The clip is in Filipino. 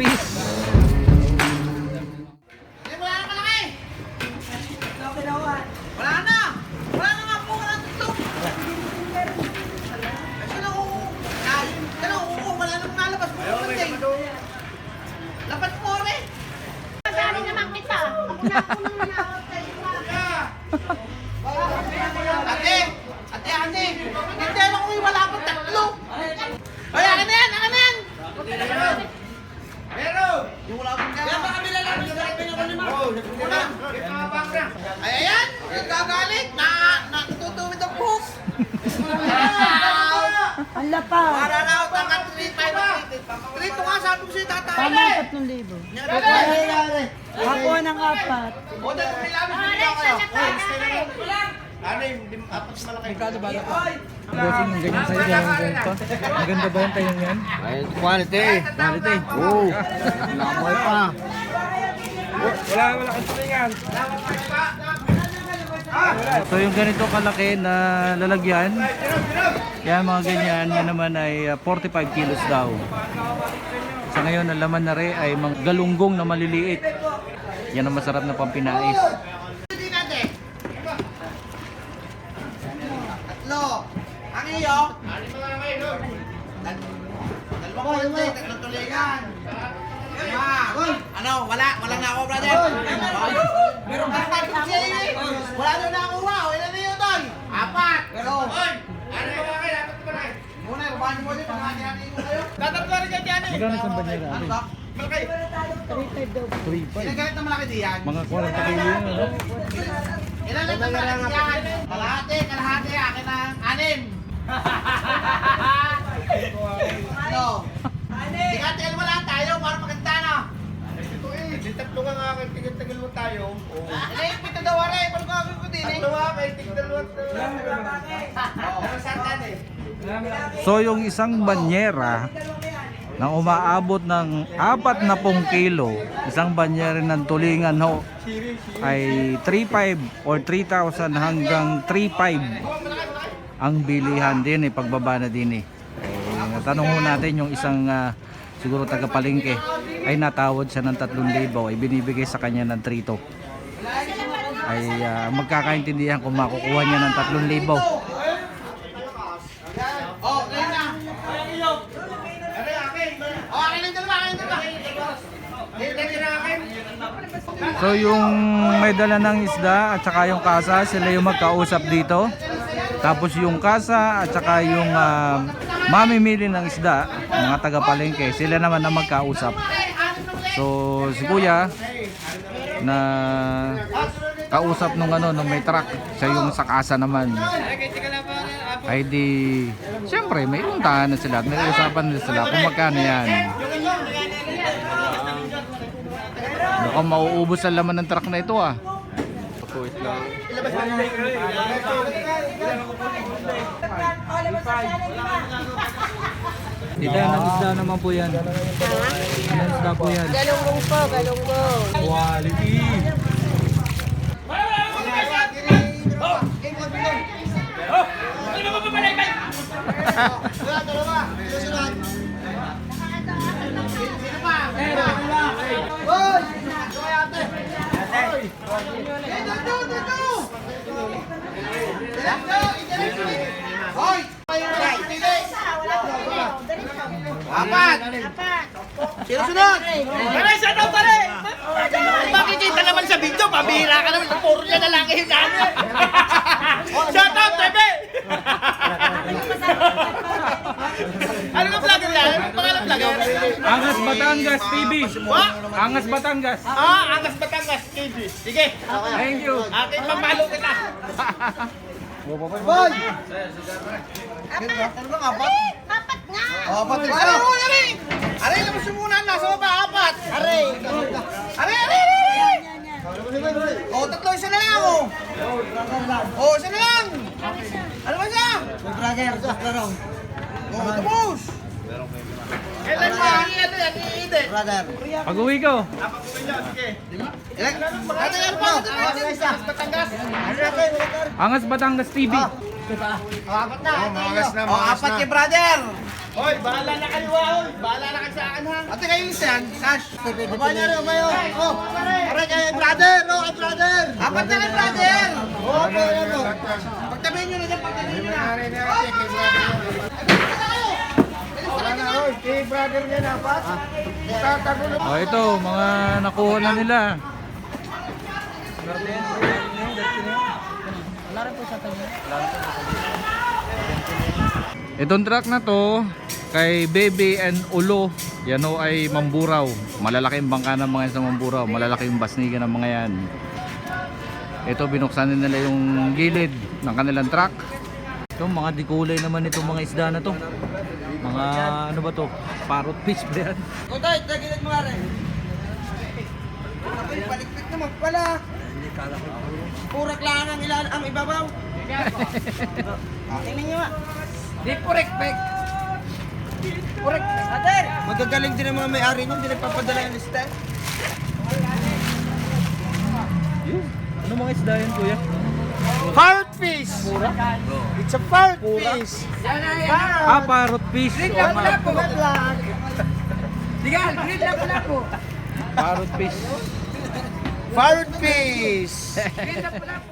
Peace! Wala na! Wala na po! Wala na itlog! Sino ko? Ay, sino ko? Wala na. Eh. Lapat po, re! Masari naman kita! Ako na, ako Ang lapa. Para na ako tanga 3-5 Trito nga, sabi ko sa'yo tatay. Tama ang tatlong libo. Ako ng apat. O, may labi, bibili ako kayo. Ano yung apat malaki? Magkano ba na Bossing, yung ganyan sa'yo, ganyan ganito. Maganda ba yung tayo yan? Ay, quality. Quality. Oo. Nakoy pa. Wala, wala kang tulingan. So yung ganito kalaki na lalagyan, yan mga ganyan, yan naman ay uh, 45 kilos daw. Sa ngayon, ang laman na rin ay mga galunggong na maliliit. Yan ang masarap na pampinais. Tatlo. Ang iyo. Dal- Dalawa ko hindi, tatlong tulingan. Lima. Ano, wala, wala na ako, brother. Meron ka tayo kasi eh. Wala na na ako, wow. Ilan na yun, Toy? Apat. Pero, Oy, ano mga kayo? Dapat ba na eh? Muna, babahan mo ulit. Mga hati mo kayo. Tatatlo rin yan yan eh. Magkano isang banyera? Ano ba? Malaki. 3.5. Ilan ganit na malaki diyan? Mga 40 kilo yun? Ilan lang naman ang yan? Kalahati, kalahati, akin ang anim. ano? Tingnan wala tayo, para maganda na. Ito eh, di tatlo nga nga kayo, tigil-tigil mo tayo. Oo. Ano yung pito daw wala eh, paano ko ako ko din eh? Tatlo nga kayo, tigil-dalawa. Oo, saan eh? So yung isang banyera na umaabot ng 40 kilo, isang banyera ng tulingan ho, ay 3.5 or 3,000 hanggang 3.5 ang bilihan din eh, pagbaba na din eh. eh tanong natin yung isang ah, siguro taga-palengke ay natawad siya ng 3,000 ay binibigay sa kanya ng 3 ay ah, magkakaintindihan kung makukuha niya ng 3,000 Oh, ngayon na. Ano yung akin? Oh, akin yung dalawa, akin yung dalawa. Hindi na akin. So yung may dala ng isda at saka yung kasa, sila yung magkausap dito. Tapos yung kasa at saka yung ah, mamimili ng isda, mga taga-palengke, sila naman ang magkausap. So si Kuya na kausap nung ano nung may truck, siya yung sa kasa naman. Ay di, siyempre may untahan na sila may usapan nila sila kung magkano yan. Mukhang mauubos ang laman ng truck na ito ah. Dito ng isda naman po yan. Anong isda po yan? Galunggong po, galunggong. Quality! Hoy! Apat! Sino sunod? Pare, siya daw pare! Makikita naman sa video, pabihira ka naman. Puro niya na lang namin. Shut up, Tebe! ano ka vlogger yan? Ano pangalan vlogger? Angas Batangas TV! What? Angas Batangas! Ah, Angas Batangas, KB. Sige. Thank you! Akin pamalo kita. Boy! Ano bang apat? Apat nga! Oh, apat rin. Aray, oh, aray! Aray, labas mo muna. Nasa baba, apat. Aray. Aray, aray, aray! Oh, tatlo, isa na lang, oh. Isa na lang. Ano ba siya? Brother, laro. Oh, tapos. Kailan pa? Ano yan? Iide. Brother. Pag uwi ko, Ilan? Ano yan pa? Angas Batangas. Angas Batangas TV! Oh, apat na. Oh, mangas na, Oh, apat kay brother. Hoy, bahala na kayo, hoy. Bahala na kayo sa akin, ha? Ate, kayo yung yan. Cash. Baba niya rin, kayo. Oh, pare kay brother. Oh, brother. Apat na kay brother. Oh, okay, Pagtabihin nyo na dyan, pagtabihin nyo na. Oh, Kay brother niya dapat. Tatagulo. O ito, mga nakuha na nila. Itong truck na to kay Baby and Ulo. Yan o ay Mamburaw. Malalaking bangka ng mga yan sa Mamburaw. Malalaking basniga ng mga yan ito binuksan nila yung gilid ng kanilang truck ito mga dikulay naman itong mga isda na to mga ano ba to parrot fish ba yan Utoy, tagilid mo. Ako'y palikpik naman pala. Purak lang ang ilan ang ibabaw. Tingnan niyo ah. Di purek pek. Purek. Ater. Magagaling din ang mga may-ari niyan, di nagpapadala yung lista. Ano mga isda yan kuya Parrot fish. It's a parrot fish. ah parrot fish Oo nga. Digan, green lang pala po. parrot fish Parrot fish. Parrot fish.